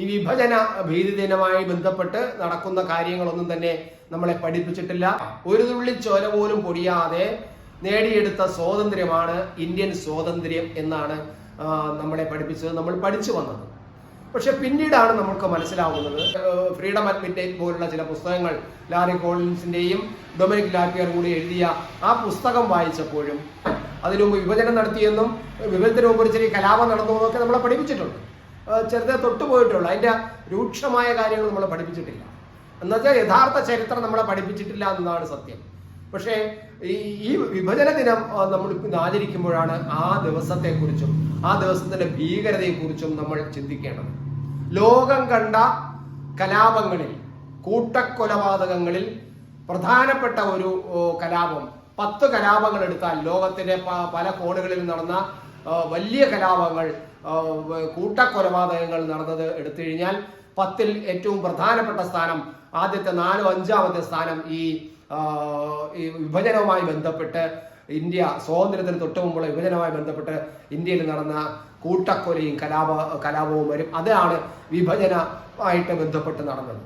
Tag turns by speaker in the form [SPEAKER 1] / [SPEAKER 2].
[SPEAKER 1] ഈ വിഭജന ഭീതി ദിനമായി ബന്ധപ്പെട്ട് നടക്കുന്ന കാര്യങ്ങളൊന്നും തന്നെ നമ്മളെ പഠിപ്പിച്ചിട്ടില്ല. ഒരു തുള്ളി ചോല പോലും പൊടിയാതെ നേടിയെടുത്ത സ്വാതന്ത്ര്യമാണ് ഇന്ത്യൻ സ്വാതന്ത്ര്യം എന്നാണ് നമ്മളെ പഠിപ്പിച്ചത് നമ്മൾ പഠിച്ചു വന്നത്. പക്ഷെ പിന്നീടാണ് നമുക്ക് മനസ്സിലാവുന്നത്. ഫ്രീഡം അറ്റ് പോലുള്ള ചില പുസ്തകങ്ങൾ ലാറി കോളിൻസിന്റെയും ഡൊമിനിക് ലാപ്പിയർ കൂടി എഴുതിയ ആ പുസ്തകം വായിച്ചപ്പോഴും അതിനു മുമ്പ് വിഭജനം നടത്തിയെന്നും വിഭജനത്തിന് മുമ്പ് ചെറിയ കലാപം നടന്നു എന്നൊക്കെ നമ്മളെ പഠിപ്പിച്ചിട്ടുണ്ട്. ചെറുതെ തൊട്ടുപോയിട്ടുള്ളൂ അതിന്റെ രൂക്ഷമായ കാര്യങ്ങൾ നമ്മളെ പഠിപ്പിച്ചിട്ടില്ല. എന്നുവെച്ചാൽ യഥാർത്ഥ ചരിത്രം നമ്മളെ പഠിപ്പിച്ചിട്ടില്ല എന്നതാണ് സത്യം. പക്ഷേ ഈ ഈ വിഭജന ദിനം നമ്മൾ ആചരിക്കുമ്പോഴാണ് ആ ദിവസത്തെക്കുറിച്ചും ആ ദിവസത്തിന്റെ ഭീകരതയെക്കുറിച്ചും നമ്മൾ ചിന്തിക്കേണ്ടത്. ലോകം കണ്ട കലാപങ്ങളിൽ കൂട്ടക്കൊലപാതകങ്ങളിൽ പ്രധാനപ്പെട്ട ഒരു കലാപം പത്ത് കലാപങ്ങൾ എടുത്താൽ ലോകത്തിന്റെ പല കോണുകളിൽ നടന്ന വലിയ കലാപങ്ങൾ കൂട്ടക്കൊലപാതകങ്ങൾ നടന്നത് എടുത്തു കഴിഞ്ഞാൽ പത്തിൽ ഏറ്റവും പ്രധാനപ്പെട്ട സ്ഥാനം ആദ്യത്തെ നാലോ അഞ്ചാമത്തെ സ്ഥാനം ഈ വിഭജനവുമായി ബന്ധപ്പെട്ട് ഇന്ത്യ സ്വാതന്ത്ര്യത്തിന് തൊട്ട് മുമ്പുള്ള വിഭജനവുമായി ബന്ധപ്പെട്ട് ഇന്ത്യയിൽ നടന്ന കൂട്ടക്കൊലയും കലാപ കലാപവും വരും. അതാണ് വിഭജനമായിട്ട് ബന്ധപ്പെട്ട് നടന്നത്.